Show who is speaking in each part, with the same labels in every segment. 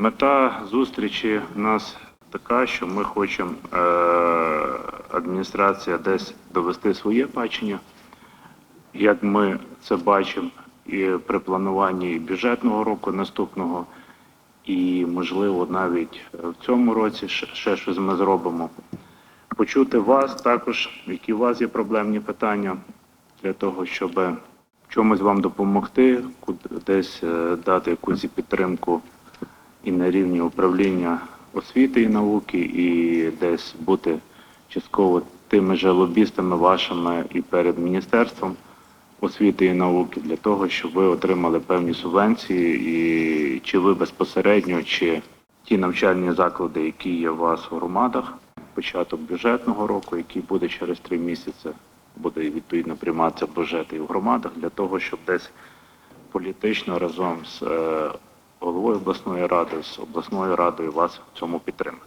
Speaker 1: Мета зустрічі в нас така, що ми хочемо е, адміністрація десь довести своє бачення, як ми це бачимо і при плануванні бюджетного року наступного, і можливо навіть в цьому році ще, щось ми зробимо. Почути вас також, які у вас є проблемні питання для того, щоб чомусь вам допомогти, десь е, дати якусь підтримку і на рівні управління освіти і науки, і десь бути частково тими же лобістами вашими і перед міністерством освіти і науки для того, щоб ви отримали певні субвенції, і чи ви безпосередньо, чи ті навчальні заклади, які є у вас в громадах, початок бюджетного року, який буде через три місяці, буде відповідно прийматися бюджет і в громадах для того, щоб десь політично разом з е, головою обласної ради, з обласною радою вас в цьому підтримати.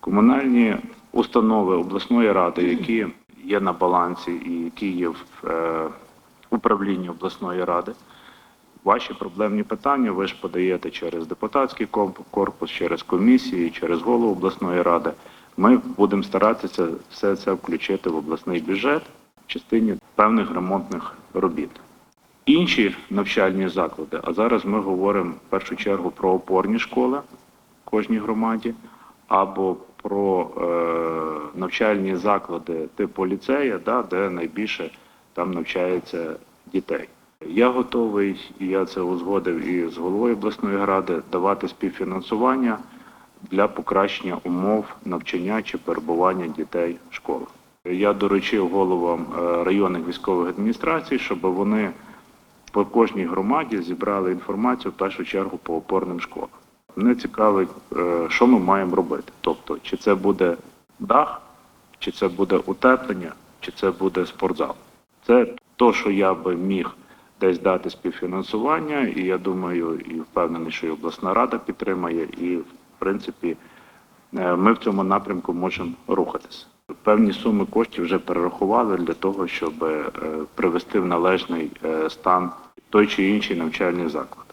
Speaker 1: Комунальні установи обласної ради, які є на балансі і які є в е, управлінні обласної ради, ваші проблемні питання ви ж подаєте через депутатський корпус, через комісії, через голову обласної ради. Ми будемо старатися все це включити в обласний бюджет в частині певних ремонтних робіт. Інші навчальні заклади, а зараз ми говоримо в першу чергу про опорні школи в кожній громаді, або про е, навчальні заклади типу ліцея, да, де найбільше там навчається дітей. Я готовий, і я це узгодив і з головою обласної ради, давати співфінансування для покращення умов навчання чи перебування дітей в школах. Я доручив головам е, районних військових адміністрацій, щоб вони по кожній громаді зібрали інформацію в першу чергу по опорним школам. Мене цікавить, е, що ми маємо робити. Тобто, чи це буде дах, чи це буде утеплення, чи це буде спортзал. Це то, що я би міг десь дати співфінансування, і я думаю, і впевнений, що і обласна рада підтримає, і в принципі е, ми в цьому напрямку можемо рухатися. Певні суми коштів вже перерахували для того, щоб е, привести в належний е, стан той чи інший навчальний заклад.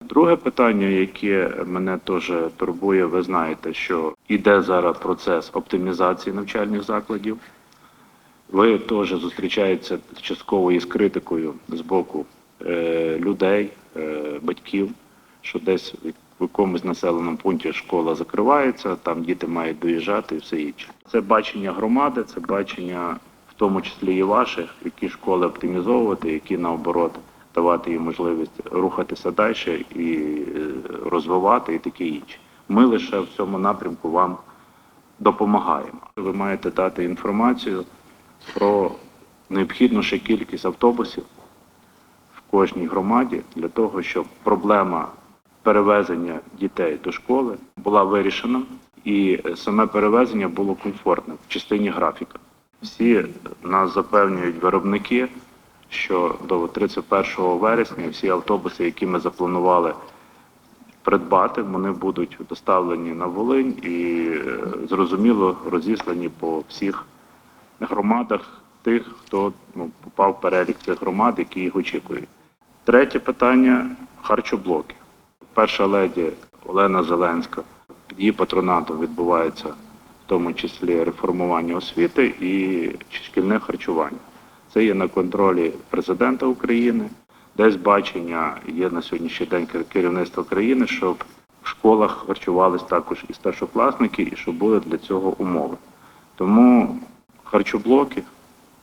Speaker 1: Друге питання, яке мене теж турбує, ви знаєте, що йде зараз процес оптимізації навчальних закладів. Ви теж зустрічаєтеся частково із критикою з боку е, людей, батьків, що десь в якомусь населеному пункті школа закривається, там діти мають доїжджати і все інше. Це бачення громади, це бачення в тому числі і ваших, які школи оптимізовувати, які наоборот давати їм можливість рухатися далі і е, розвивати, і таке інше. Ми лише в цьому напрямку вам допомагаємо. Ви маєте дати інформацію про необхідну ще кількість автобусів в кожній громаді для того, щоб проблема перевезення дітей до школи була вирішена і саме перевезення було комфортним в частині графіка. Всі нас запевнюють виробники, що до 31 вересня всі автобуси, які ми запланували придбати, вони будуть доставлені на Волинь і е, зрозуміло розіслані по всіх громадах тих, хто ну, попав в перелік цих громад, які їх очікують. Третє питання харчоблоки. Перша леді Олена Зеленська її патронатом відбувається в тому числі реформування освіти і шкільне харчування. Це є на контролі президента України. Десь бачення є на сьогоднішній день керівництва країни, щоб в школах харчувались також і старшокласники, і щоб були для цього умови. Тому харчоблоки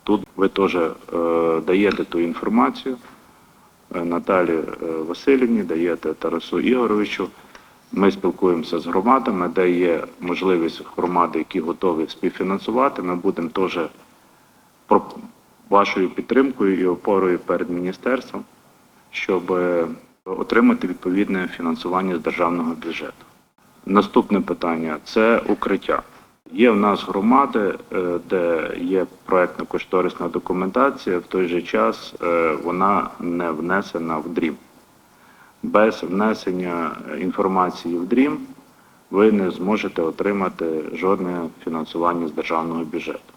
Speaker 1: тут ви теж е, даєте ту інформацію Наталі е, Васильівні, даєте Тарасу Ігоровичу. Ми спілкуємося з громадами, де є можливість громади, які готові співфінансувати. Ми будемо теж вашою підтримкою і опорою перед міністерством, щоб е, отримати відповідне фінансування з державного бюджету. Наступне питання це укриття. Є в нас громади, е, де є проектно-кошторисна документація, в той же час е, вона не внесена в дрім. Без внесення інформації в дрім ви не зможете отримати жодне фінансування з державного бюджету.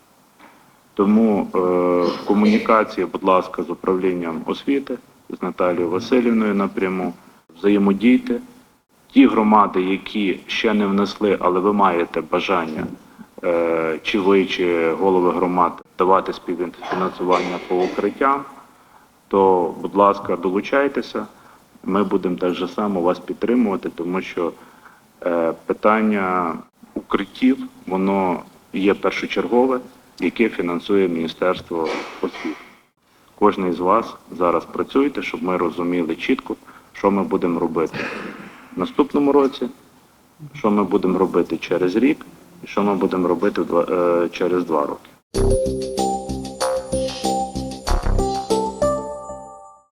Speaker 1: Тому е, в комунікації, будь ласка, з управлінням освіти, з Наталією Васильівною напряму, взаємодійте. Ті громади, які ще не внесли, але ви маєте бажання, е, чи ви, чи голови громад давати співфінансування по укриттям, то, будь ласка, долучайтеся. Ми будемо так же само вас підтримувати, тому що е, питання укриттів, воно є першочергове, яке фінансує Міністерство освіти. Кожен із вас зараз працюєте, щоб ми розуміли чітко, що ми будемо робити в наступному році, що ми будемо робити через рік, і що ми будемо робити е, через два роки.